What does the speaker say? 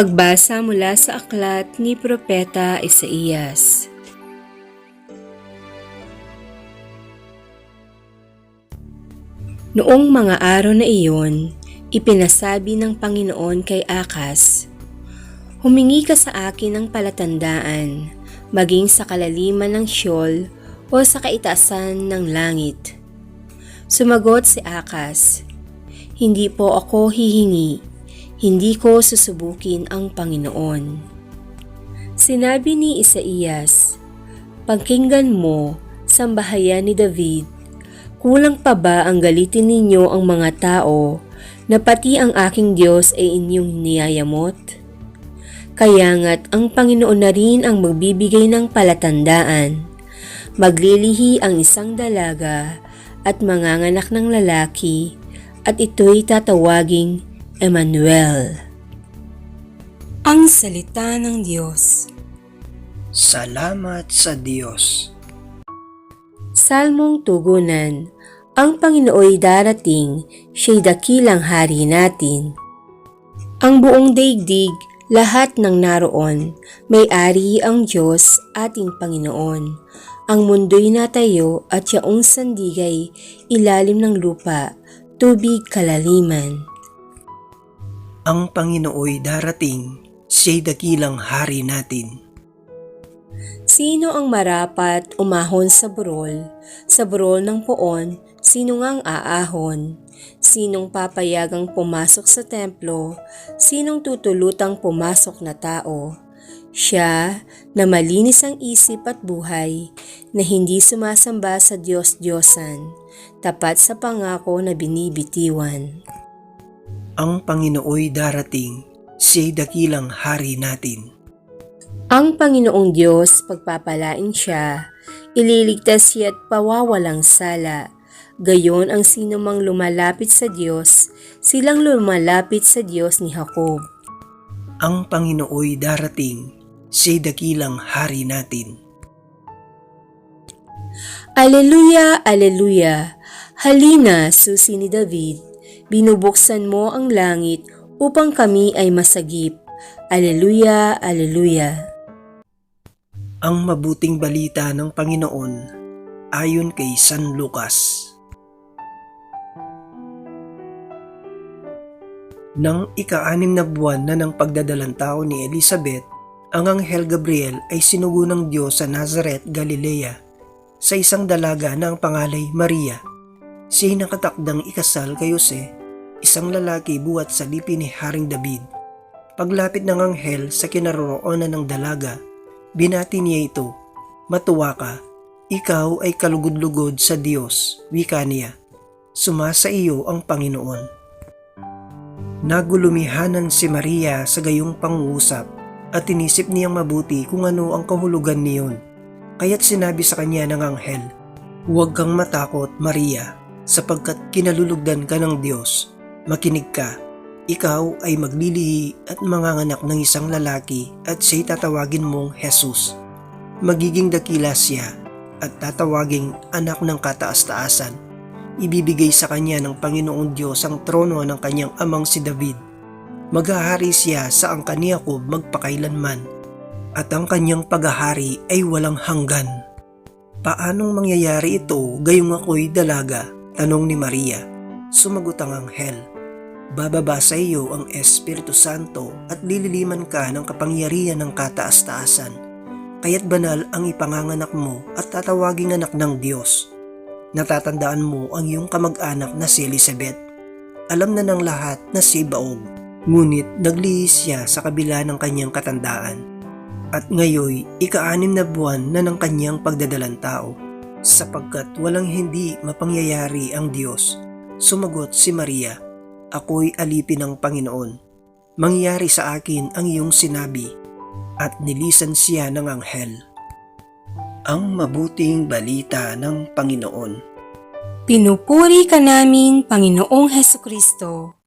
Pagbasa mula sa aklat ni Propeta Isaías. Noong mga araw na iyon, ipinasabi ng Panginoon kay Akas, Humingi ka sa akin ng palatandaan, maging sa kalaliman ng siyol o sa kaitaasan ng langit. Sumagot si Akas, Hindi po ako hihingi, hindi ko susubukin ang Panginoon. Sinabi ni Isaías, Pagkinggan mo, sambahayan ni David, kulang pa ba ang galitin ninyo ang mga tao na pati ang aking Diyos ay inyong niyayamot? Kaya nga't ang Panginoon na rin ang magbibigay ng palatandaan. Maglilihi ang isang dalaga at manganganak ng lalaki at ito'y tatawaging Emmanuel. Ang Salita ng Diyos Salamat sa Diyos. Salmong Tugunan Ang Panginooy darating, siya'y dakilang hari natin. Ang buong daigdig, lahat ng naroon, may-ari ang Diyos ating Panginoon. Ang mundo'y natayo at yaong sandigay, ilalim ng lupa, tubig kalaliman. Ang Panginooy darating, siya'y dakilang hari natin. Sino ang marapat umahon sa burol? Sa burol ng poon, sino ngang aahon? Sinong papayagang pumasok sa templo? Sinong tutulutang pumasok na tao? Siya na malinis ang isip at buhay, na hindi sumasamba sa Diyos-Diyosan, tapat sa pangako na binibitiwan. Ang Panginooy darating, siya'y dakilang hari natin. Ang Panginoong Diyos pagpapalain siya, ililigtas siya at pawawalang sala. Gayon ang sinumang lumalapit sa Diyos, silang lumalapit sa Diyos ni Jacob. Ang Panginooy darating, siya'y dakilang hari natin. Aleluya, Aleluya! Halina, susi ni David, binubuksan mo ang langit upang kami ay masagip. Aleluya, Aleluya! Ang mabuting balita ng Panginoon ayon kay San Lucas. Nang ika-anim na buwan na ng pagdadalang tao ni Elizabeth, ang Anghel Gabriel ay sinugo ng Diyos sa Nazareth, Galilea, sa isang dalaga na ang pangalay Maria. Siya'y nakatakdang ikasal kay Jose, isang lalaki buwat sa lipi ni Haring David. Paglapit ng anghel sa kinaroroonan ng dalaga, binati niya ito, Matuwa ka, ikaw ay kalugod-lugod sa Diyos, wika niya. Sumasa iyo ang Panginoon. Nagulumihanan si Maria sa gayong pangusap at inisip niyang mabuti kung ano ang kahulugan niyon. Kaya't sinabi sa kanya ng anghel, Huwag kang matakot, Maria, sapagkat kinalulugdan ka ng Diyos. Makinig ka, ikaw ay maglilihi at manganganak ng isang lalaki at siya'y tatawagin mong Jesus. Magiging dakila siya at tatawaging anak ng kataas-taasan. Ibibigay sa kanya ng Panginoong Diyos ang trono ng kanyang amang si David. Maghahari siya sa ang Yakob magpakailanman at ang kanyang paghahari ay walang hanggan. Paanong mangyayari ito gayong ako'y dalaga? Tanong ni Maria. Sumagot ang anghel. Bababa sa iyo ang Espiritu Santo at lililiman ka ng kapangyarihan ng kataas-taasan. Kaya't banal ang ipanganganak mo at tatawaging anak ng Diyos. Natatandaan mo ang iyong kamag-anak na si Elizabeth. Alam na ng lahat na si Baog, ngunit naglihis siya sa kabila ng kanyang katandaan. At ngayoy, ika-anim na buwan na ng kanyang pagdadalang tao, sapagkat walang hindi mapangyayari ang Diyos. Sumagot si Maria, Ako'y alipin ng Panginoon. Mangyari sa akin ang iyong sinabi, at nilisan siya ng anghel ang mabuting balita ng Panginoon. Pinupuri ka namin, Panginoong Heso Kristo.